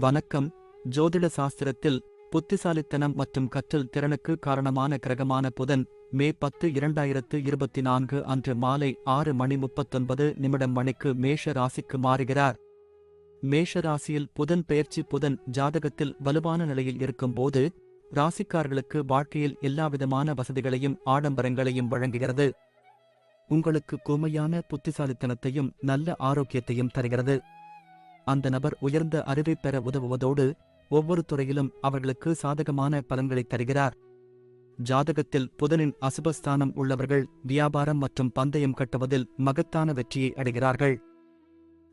வணக்கம். ஜோதிட சாஸ்திரத்தில் புத்திசாலித்தனம் மற்றும் கற்றல் திறனுக்கு காரணமான கிரகமான புதன் மே பத்து இரண்டாயிரத்து இருபத்தி நான்கு அன்று மாலை ஆறு மணி முப்பத்தொன்பது நிமிடம் மணிக்கு மேஷ ராசிக்கு மாறுகிறார். மேஷ ராசியில் புதன் பெயர்ச்சி புதன் ஜாதகத்தில் வலுவான நிலையில் இருக்கும்போது ராசிக்காரர்களுக்கு வாழ்க்கையில் எல்லாவிதமான வசதிகளையும் ஆடம்பரங்களையும் வழங்குகிறது. உங்களுக்கு கூமையான புத்திசாலித்தனத்தையும் நல்ல ஆரோக்கியத்தையும் தருகிறது. அந்த நபர் உயர்ந்த அறிவை பெற உதவுவதோடு ஒவ்வொரு துறையிலும் அவர்களுக்கு சாதகமான பலன்களை தருகிறார். ஜாதகத்தில் புதனின் அசுபஸ்தானம் உள்ளவர்கள் வியாபாரம் மற்றும் பந்தயம் கட்டுவதில் மகத்தான வெற்றியை அடைகிறார்கள்.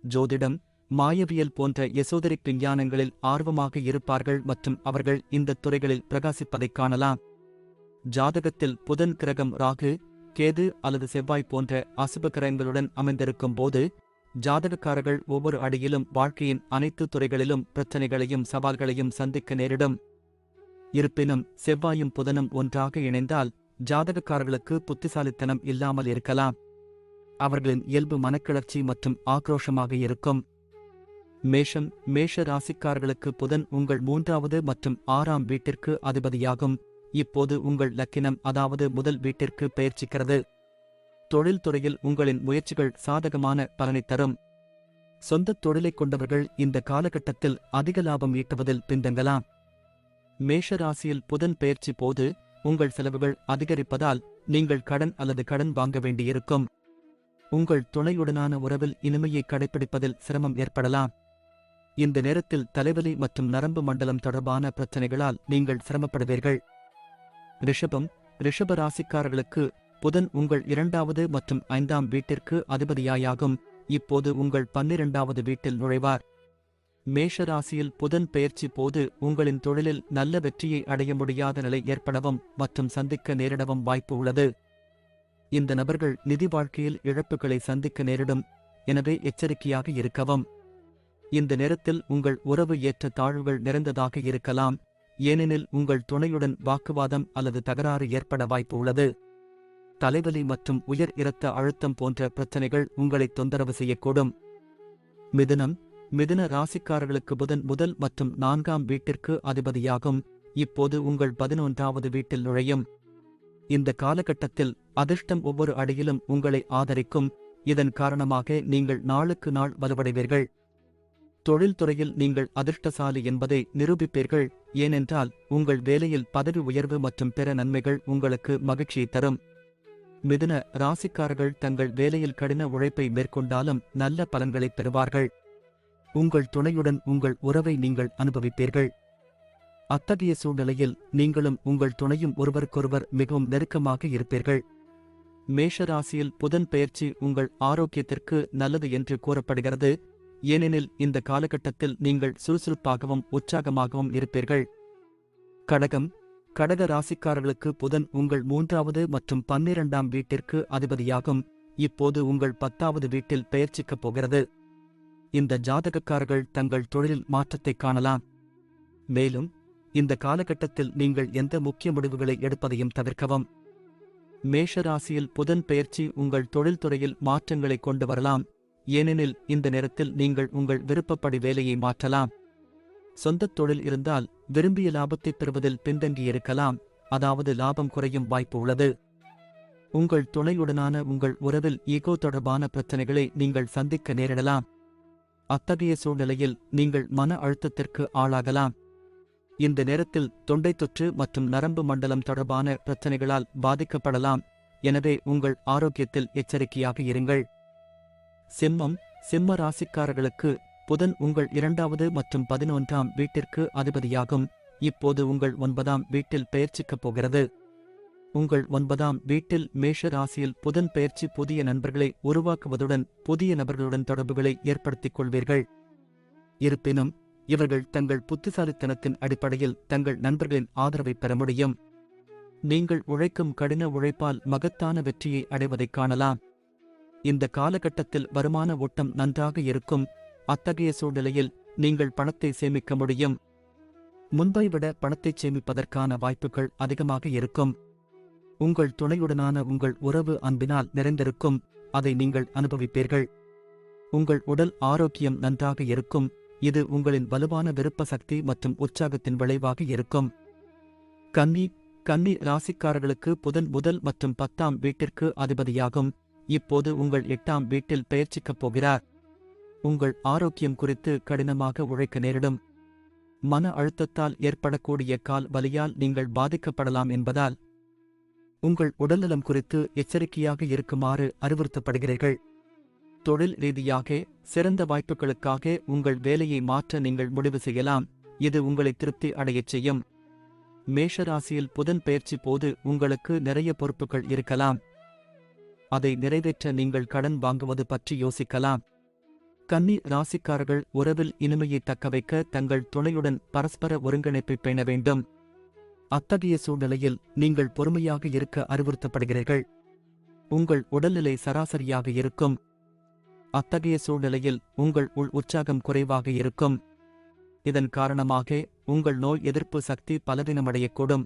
ஜோதிடம் மாயவியல் போன்ற எசோதரிக் விஞ்ஞானங்களில் ஆர்வமாக இருப்பார்கள் மற்றும் அவர்கள் இந்த துறைகளில் பிரகாசிப்பதைக் காணலாம். ஜாதகத்தில் புதன் கிரகம் ராகு கேது அல்லது செவ்வாய் போன்ற அசுப கிரகங்களுடன் அமைந்திருக்கும் போது ஜாதகக்காரர்கள் ஒவ்வொரு அடியிலும் வாழ்க்கையின் அனைத்து துறைகளிலும் பிரச்சனைகளையும் சவால்களையும் சந்திக்க நேரிடும். இருப்பினும் செவ்வாயும் புதனும் ஒன்றாக இணைந்தால் ஜாதகக்காரர்களுக்கு புத்திசாலித்தனம் இல்லாமல் இருக்கலாம். அவர்களின் இயல்பு மனக்கிளர்ச்சி மற்றும் ஆக்ரோஷமாக இருக்கும். மேஷம் மேஷ ராசிக்காரர்களுக்கு புதன் உங்கள் மூன்றாவது மற்றும் ஆறாம் வீட்டிற்கு அதிபதியாகும். இப்போது உங்கள் லக்கினம் அதாவது முதல் வீட்டிற்கு பெயர்ச்சிக்கிறது. தொழில்துறையில் உங்களின் முயற்சிகள் சாதகமான பலனை தரும். சொந்தத் தொழிலைக் கொண்டவர்கள் இந்த காலகட்டத்தில் அதிக லாபம் ஈட்டுவதில் பின்தங்கலாம். மேஷ ராசியில் புதன் பெயர்ச்சி போது உங்கள் செலவுகள் அதிகரிப்பதால் நீங்கள் கடன் அல்லது கடன் வாங்க வேண்டியிருக்கும். உங்கள் துணையுடனான உறவில் இனிமையை கடைபிடிப்பதில் சிரமம் ஏற்படலாம். இந்த நேரத்தில் தலைவலி மற்றும் நரம்பு மண்டலம் தொடர்பான பிரச்சனைகளால் நீங்கள் சிரமப்படுவீர்கள். ரிஷபம் ரிஷப ராசிக்காரர்களுக்கு புதன் உங்கள் இரண்டாவது மற்றும் ஐந்தாம் வீட்டிற்கு அதிபதியாயாகும். இப்போது உங்கள் பன்னிரண்டாவது வீட்டில் நுழைவார். மேஷ ராசியில் புதன் பெயர்ச்சி போது உங்களின் தொழிலில் நல்ல வெற்றியை அடைய முடியாத நிலை ஏற்படவும் மற்றும் சந்திக்க நேரிடவும் வாய்ப்பு உள்ளது. இந்த நபர்கள் நிதி வாழ்க்கையில் இழப்புகளை சந்திக்க நேரிடும். எனவே எச்சரிக்கையாக இருக்கவும். இந்த நேரத்தில் உங்கள் உறவு ஏற்ற தாழ்வுகள் நிறைந்ததாக இருக்கலாம். ஏனெனில் உங்கள் துணையுடன் வாக்குவாதம் அல்லது தகராறு ஏற்பட வாய்ப்பு உள்ளது. தலைவலி மற்றும் உயர் இரத்த அழுத்தம் போன்ற பிரச்சனைகள் உங்களை தொந்தரவு செய்யக்கூடும். மிதுனம் மிதுன ராசிக்காரர்களுக்கு புதன் முதல் மற்றும் நான்காம் வீட்டிற்கு அதிபதியாகும். இப்போது உங்கள் பதினொன்றாவது வீட்டில் நுழையும். இந்த காலகட்டத்தில் அதிர்ஷ்டம் ஒவ்வொரு அடியிலும் உங்களை ஆதரிக்கும். இதன் காரணமாக நீங்கள் நாளுக்கு நாள் வலுவடைவீர்கள். தொழில்துறையில் நீங்கள் அதிர்ஷ்டசாலி என்பதை நிரூபிப்பீர்கள். ஏனென்றால் உங்கள் வேலையில் பதவி உயர்வு மற்றும் பிற நன்மைகள் உங்களுக்கு மகிழ்ச்சியை தரும். மிதுன ராசிக்காரர்கள் தங்கள் வேலையில் கடின உழைப்பை மேற்கொண்டாலும் நல்ல பலன்களை பெறுவார்கள். உங்கள் துணையுடன் உங்கள் உறவை நீங்கள் அனுபவிப்பீர்கள். அத்தகைய சூழ்நிலையில் நீங்களும் உங்கள் துணையும் ஒருவருக்கொருவர் மிகவும் நெருக்கமாக இருப்பீர்கள். மேஷ ராசியில் புதன் பெயர்ச்சி உங்கள் ஆரோக்கியத்திற்கு நல்லது என்று கூறப்படுகிறது. ஏனெனில் இந்த காலகட்டத்தில் நீங்கள் சுறுசுறுப்பாகவும் உற்சாகமாகவும் இருப்பீர்கள். கடகம் கடக ராசிக்காரர்களுக்கு புதன் உங்கள் மூன்றாவது மற்றும் பன்னிரண்டாம் வீட்டிற்கு அதிபதியாகும். இப்போது உங்கள் பத்தாவது வீட்டில் பெயர்ச்சிக்கப் போகிறது. இந்த ஜாதகக்காரர்கள் தங்கள் தொழிலில் மாற்றத்தைக் காணலாம். மேலும் இந்த காலகட்டத்தில் நீங்கள் எந்த முக்கிய முடிவுகளை எடுப்பதையும் தவிர்க்கவும். மேஷ ராசியில் புதன் பெயர்ச்சி உங்கள் தொழில்துறையில் மாற்றங்களை கொண்டு வரலாம். ஏனெனில் இந்த நேரத்தில் நீங்கள் உங்கள் விருப்பப்படி வேலையை மாற்றலாம். சொந்தத் தொழில் இருந்தால் விரும்பிய லாபத்தை பெறுவதில் பின்தங்கியிருக்கலாம். அதாவது லாபம் குறையும் வாய்ப்பு உள்ளது. உங்கள் துணையுடனான உங்கள் உறவில் ஈகோ தொடர்பான பிரச்சனைகளை நீங்கள் சந்திக்க நேரிடலாம். அத்தகைய சூழ்நிலையில் நீங்கள் மன அழுத்தத்திற்கு ஆளாகலாம். இந்த நேரத்தில் தொண்டை தொற்று மற்றும் நரம்பு மண்டலம் தொடர்பான பிரச்சனைகளால் பாதிக்கப்படலாம். எனவே உங்கள் ஆரோக்கியத்தில் எச்சரிக்கையாக இருங்கள். சிம்மம் சிம்ம ராசிக்காரர்களுக்கு புதன் உங்கள் இரண்டாவது மற்றும் பதினொன்றாம் வீட்டிற்கு அதிபதியாகும். இப்போது உங்கள் ஒன்பதாம் வீட்டில் பெயர்ச்சிக்கப் போகிறது. உங்கள் ஒன்பதாம் வீட்டில் மேஷ ராசியில் புதன் பெயர்ச்சி புதிய நண்பர்களை உருவாக்குவதுடன் புதிய நபர்களுடன் தொடர்புகளை ஏற்படுத்திக் கொள்வீர்கள். இருப்பினும் இவர்கள் தங்கள் புத்திசாலித்தனத்தின் அடிப்படையில் தங்கள் நண்பர்களின் ஆதரவை பெற முடியும். நீங்கள் உழைக்கும் கடின உழைப்பால் மகத்தான வெற்றியை அடைவதைக் காணலாம். இந்த காலகட்டத்தில் வருமான ஓட்டம் நன்றாக இருக்கும். அத்தகைய சூழ்நிலையில் நீங்கள் பணத்தை சேமிக்க முடியும். முன்பை விட பணத்தை சேமிப்பதற்கான வாய்ப்புகள் அதிகமாக இருக்கும். உங்கள் துணையுடனான உங்கள் உறவு அன்பினால் நிறைந்திருக்கும். அதை நீங்கள் அனுபவிப்பீர்கள். உங்கள் உடல் ஆரோக்கியம் நன்றாக இருக்கும். இது உங்களின் வலுவான விருப்ப சக்தி மற்றும் உற்சாகத்தின் விளைவாக இருக்கும். கன்னி கன்னி ராசிக்காரர்களுக்கு புதன் முதல் மற்றும் பத்தாம் வீட்டிற்கு அதிபதியாகும். இப்போது உங்கள் எட்டாம் வீட்டில் பெயர்ச்சிக்கப் போகிறார். உங்கள் ஆரோக்கியம் குறித்து கடினமாக உழைக்க நேரிடும். மன அழுத்தத்தால் ஏற்படக்கூடிய கால் வலியால் நீங்கள் பாதிக்கப்படலாம் என்பதால் உங்கள் உடல்நலம் குறித்து எச்சரிக்கையாக இருக்குமாறு அறிவுறுத்தப்படுகிறீர்கள். தொழில் ரீதியாக சிறந்த வாய்ப்புகளுக்காக உங்கள் வேலையை மாற்ற நீங்கள் முடிவு செய்யலாம். இது உங்களை திருப்தி அடையச் செய்யும். மேஷராசியில் புதன் பெயர்ச்சி போது உங்களுக்கு நிறைய பொறுப்புகள் இருக்கலாம். அதை நிறைவேற்ற நீங்கள் கடன் வாங்குவது பற்றி யோசிக்கலாம். கன்னி ராசிக்காரர்கள் உறவில் இனிமையை தக்கவைக்க தங்கள் துணையுடன் பரஸ்பர ஒருங்கிணைப்பை பேண வேண்டும். அத்தகைய சூழ்நிலையில் நீங்கள் பொறுமையாக இருக்க அறிவுறுத்தப்படுகிறீர்கள். உங்கள் உடல்நிலை சராசரியாக இருக்கும். அத்தகைய சூழ்நிலையில் உங்கள் உள் உற்சாகம் குறைவாக இருக்கும். இதன் காரணமாக உங்கள் நோய் எதிர்ப்பு சக்தி பலவீனமடையக்கூடும்.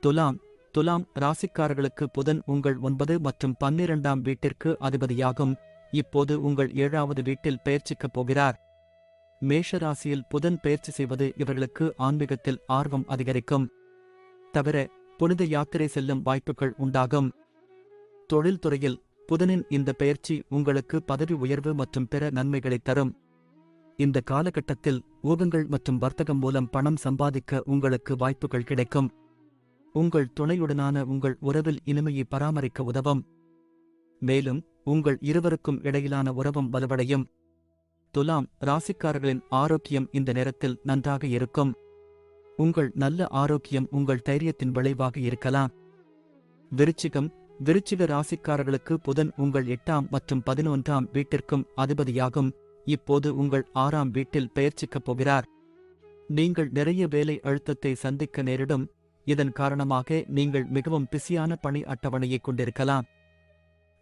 துலாம் துலாம் ராசிக்காரர்களுக்கு புதன் உங்கள் ஒன்பது மற்றும் பன்னிரண்டாம் வீட்டிற்கு அதிபதியாகும். இப்போது உங்கள் ஏழாவது வீட்டில் பயிற்சிக்கப் போகிறார். மேஷ ராசியில் புதன் பெயர்ச்சி செய்வது இவர்களுக்கு ஆன்மீகத்தில் ஆர்வம் அதிகரிக்கும். தவிர புனித யாத்திரை செல்லும் வாய்ப்புகள் உண்டாகும். தொழில்துறையில் புதனின் இந்த பெயர்ச்சி உங்களுக்கு பதவி உயர்வு மற்றும் பிற நன்மைகளைத் தரும். இந்த காலகட்டத்தில் ஊகங்கள் மற்றும் வர்த்தகம் மூலம் பணம் சம்பாதிக்க உங்களுக்கு வாய்ப்புகள் கிடைக்கும். உங்கள் துணையுடனான உங்கள் உறவில் இனிமையை பராமரிக்க உதவும். மேலும் உங்கள் இருவருக்கும் இடையிலான உறவும் வலுவடையும். துலாம் ராசிக்காரர்களின் ஆரோக்கியம் இந்த நேரத்தில் நன்றாக இருக்கும். உங்கள் நல்ல ஆரோக்கியம் உங்கள் தைரியத்தின் விளைவாக இருக்கலாம். விருச்சிகம் விருச்சிக ராசிக்காரர்களுக்கு புதன் உங்கள் எட்டாம் மற்றும் பதினொன்றாம் வீட்டிற்கும் அதிபதியாகும். இப்போது உங்கள் ஆறாம் வீட்டில் பெயர்ச்சிக்கப் போகிறார். நீங்கள் நிறைய வேலை அழுத்தத்தை சந்திக்க நேரிடும். இதன் காரணமாக நீங்கள் மிகவும் பிஸியான பணி அட்டவணையை கொண்டிருக்கலாம்.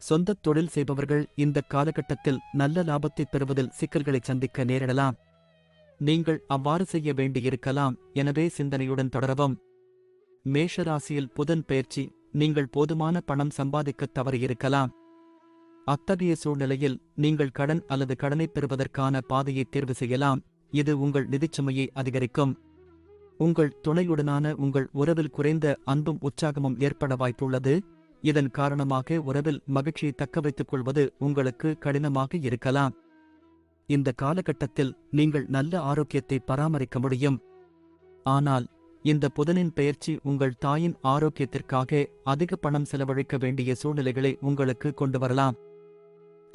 சொந்த தொழில் செய்பவர்கள் இந்த காலகட்டத்தில் நல்ல லாபத்தை பெறுவதில் சிக்கல்களை சந்திக்க நேரிடலாம். நீங்கள் அவ்வாறு செய்ய வேண்டியிருக்கலாம் எனவே சிந்தனையுடன் தொடரவும். மேஷராசியில் புதன் பயிற்சி நீங்கள் போதுமான பணம் சம்பாதிக்க தவறியிருக்கலாம். அத்தகைய சூழ்நிலையில் நீங்கள் கடன் அல்லது கடனைப் பெறுவதற்கான பாதையை தேர்வு செய்யலாம். இது உங்கள் நிதிச்சுமையை அதிகரிக்கும். உங்கள் துணையுடனான உங்கள் உறவில் குறைந்த அன்பும் உற்சாகமும் ஏற்பட வாய்ப்புள்ளது. இதன் காரணமாக உறவில் மகிழ்ச்சியை தக்கவைத்துக் கொள்வது உங்களுக்கு கடினமாக இருக்கலாம். இந்த காலகட்டத்தில் நீங்கள் நல்ல ஆரோக்கியத்தை பராமரிக்க முடியும். ஆனால் இந்த புதனின் பெயர்ச்சி உங்கள் தாயின் ஆரோக்கியத்திற்காக அதிக பணம் செலவழிக்க வேண்டிய சூழ்நிலைகளை உங்களுக்கு கொண்டு வரலாம்.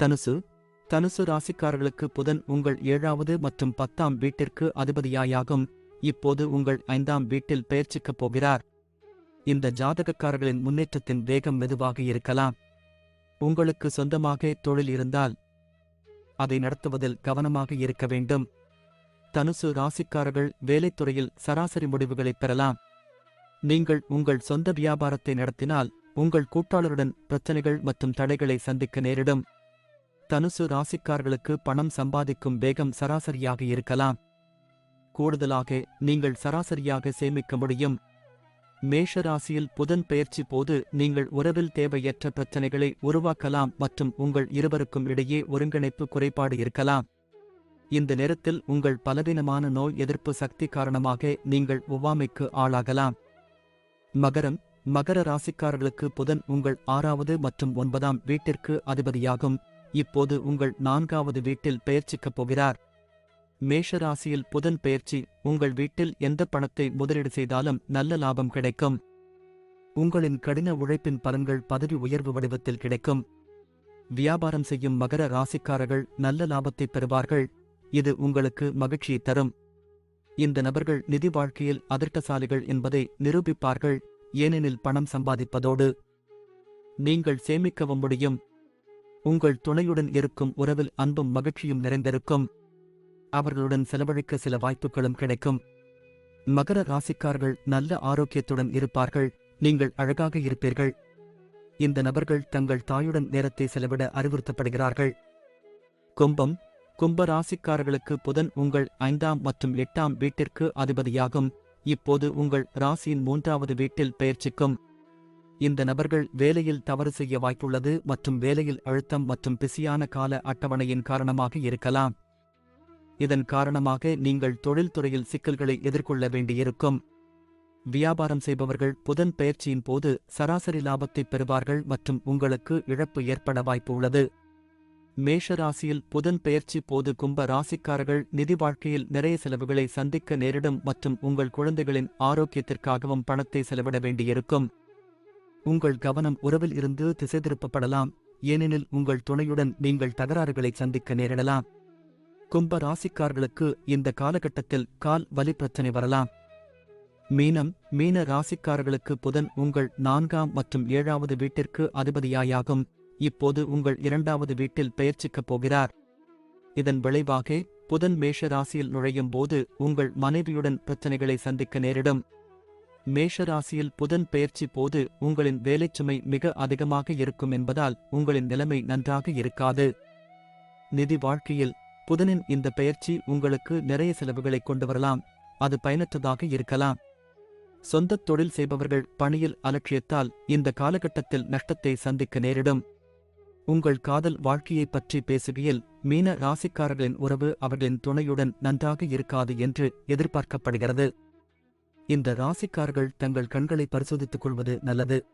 தனுசு தனுசு ராசிக்காரர்களுக்கு புதன் உங்கள் ஏழாவது மற்றும் பத்தாம் வீட்டிற்கு அதிபதியாயாகும். இப்போது உங்கள் ஐந்தாம் வீட்டில் பெயர்ச்சிக்கப் போகிறார். இந்த ஜாதகக்காரர்களின் முன்னேற்றத்தின் வேகம் மெதுவாக இருக்கலாம். உங்களுக்கு சொந்தமாக தொழில் இருந்தால் அதை நடத்துவதில் கவனமாக இருக்க வேண்டும். தனுசு ராசிக்காரர்கள் வேலைத்துறையில் சராசரி முடிவுகளைப் பெறலாம். நீங்கள் உங்கள் சொந்த வியாபாரத்தை நடத்தினால் உங்கள் கூட்டாளருடன் பிரச்சனைகள் மற்றும் தடைகளை சந்திக்க நேரிடும். தனுசு ராசிக்காரர்களுக்கு பணம் சம்பாதிக்கும் வேகம் சராசரியாக இருக்கலாம். கூடுதலாக நீங்கள் சராசரியாக சேமிக்க முடியும். மேஷ ராசியில் புதன் பெயர்ச்சி போது நீங்கள் உறவில் தேவையற்ற பிரச்சனைகளை உருவாக்கலாம் மற்றும் உங்கள் இருவருக்கும் இடையே ஒருங்கிணைப்பு குறைபாடு இருக்கலாம். இந்த நேரத்தில் உங்கள் பலவீனமான நோய் எதிர்ப்பு சக்தி காரணமாக நீங்கள் ஒவ்வாமைக்கு ஆளாகலாம். மகரம் மகர ராசிக்காரர்களுக்கு புதன் உங்கள் ஆறாவது மற்றும் ஒன்பதாம் வீட்டிற்கு அதிபதியாகும். இப்போது உங்கள் நான்காவது வீட்டில் பெயர்ச்சிக்கப் போகிறார். மேஷ ராசியில் புதன் பெயர்ச்சி உங்கள் வீட்டில் எந்த பணத்தை முதலீடு செய்தாலும் நல்ல லாபம் கிடைக்கும். உங்களின் கடின உழைப்பின் பலன்கள் பதவி உயர்வு வடிவத்தில் கிடைக்கும். வியாபாரம் செய்யும் மகர ராசிக்காரர்கள் நல்ல லாபத்தை பெறுவார்கள். இது உங்களுக்கு மகிழ்ச்சியை தரும். இந்த நபர்கள் நிதி வாழ்க்கையில் அதிர்ஷ்டசாலிகள் என்பதை நிரூபிப்பார்கள் ஏனெனில் பணம் சம்பாதிப்பதோடு. நீங்கள் சேமிக்கவும் முடியும். உங்கள் துணையுடன் இருக்கும் உறவில் அன்பும் மகிழ்ச்சியும் நிறைந்திருக்கும். அவர்களுடன் செலவழிக்க சில வாய்ப்புகளும் கிடைக்கும். மகர ராசிக்காரர்கள் நல்ல ஆரோக்கியத்துடன் இருப்பார்கள். நீங்கள் அழகாக இருப்பீர்கள். இந்த நபர்கள் தங்கள் தாயுடன் நேரத்தை செலவிட அறிவுறுத்தப்படுகிறார்கள். கும்பம் கும்ப ராசிக்காரர்களுக்கு புதன் உங்கள் ஐந்தாம் மற்றும் எட்டாம் வீட்டிற்கு அதிபதியாகும். இப்போது உங்கள் ராசியின் மூன்றாவது வீட்டில் பெயர்ச்சிக்கும். இந்த நபர்கள் வேலையில் தவறு செய்ய வாய்ப்புள்ளது மற்றும் வேலையில் அழுத்தம் மற்றும் பிஸியான கால அட்டவணையின் காரணமாக இருக்கலாம். இதன் காரணமாக நீங்கள் தொழில்துறையில் சிக்கல்களை எதிர்கொள்ள வேண்டியிருக்கும். வியாபாரம் செய்பவர்கள் புதன் பெயர்ச்சியின் போது சராசரி லாபத்தை பெறுவார்கள் மற்றும் உங்களுக்கு இழப்பு ஏற்பட வாய்ப்பு உள்ளது. மேஷ ராசியில் புதன் பெயர்ச்சி போது கும்ப ராசிக்காரர்கள் நிதி வாழ்க்கையில் நிறைய செலவுகளை சந்திக்க நேரிடும் மற்றும் உங்கள் குழந்தைகளின் ஆரோக்கியத்திற்காகவும் பணத்தை செலவிட வேண்டியிருக்கும். உங்கள் கவனம் உறவில் இருந்து திசை திருப்பப்படலாம். ஏனெனில் உங்கள் துணையுடன் நீங்கள் தகராறுகளை சந்திக்க நேரிடலாம். கும்ப ராசிக்காரர்களுக்கு இந்த காலகட்டத்தில் கால் வலி பிரச்சனை வரலாம். மீனம் மீன ராசிக்காரர்களுக்கு புதன் உங்கள் நான்காம் மற்றும் ஏழாவது வீட்டிற்கு அதிபதியாயாகும். இப்போது உங்கள் இரண்டாவது வீட்டில் பெயர்ச்சிக்கப் போகிறார். இதன் விளைவாக புதன் மேஷ ராசியில் நுழையும் போது உங்கள் மனைவியுடன் பிரச்சனைகளை சந்திக்க நேரிடும். மேஷ ராசியில் புதன் பெயர்ச்சி போது உங்களின் வேலைச்சுமை மிக அதிகமாக இருக்கும் என்பதால் உங்களின் நிலைமை நன்றாக இருக்காது. நிதி வாழ்க்கையில் புதனின் இந்த பெயர்ச்சி உங்களுக்கு நிறைய செலவுகளை கொண்டு வரலாம். அது பயனற்றதாக இருக்கலாம். சொந்தத் தொழில் செய்பவர்கள் பணியில் அலட்சியத்தால் இந்த காலகட்டத்தில் நஷ்டத்தை சந்திக்க நேரிடும். உங்கள் காதல் வாழ்க்கையைப் பற்றி பேசுகையில் மீன ராசிக்காரர்களின் உறவு அவர்களின் துணையுடன் நன்றாக இருக்காது என்று எதிர்பார்க்கப்படுகிறது. இந்த ராசிக்காரர்கள் தங்கள் கண்களை பரிசோதித்துக் கொள்வது நல்லது.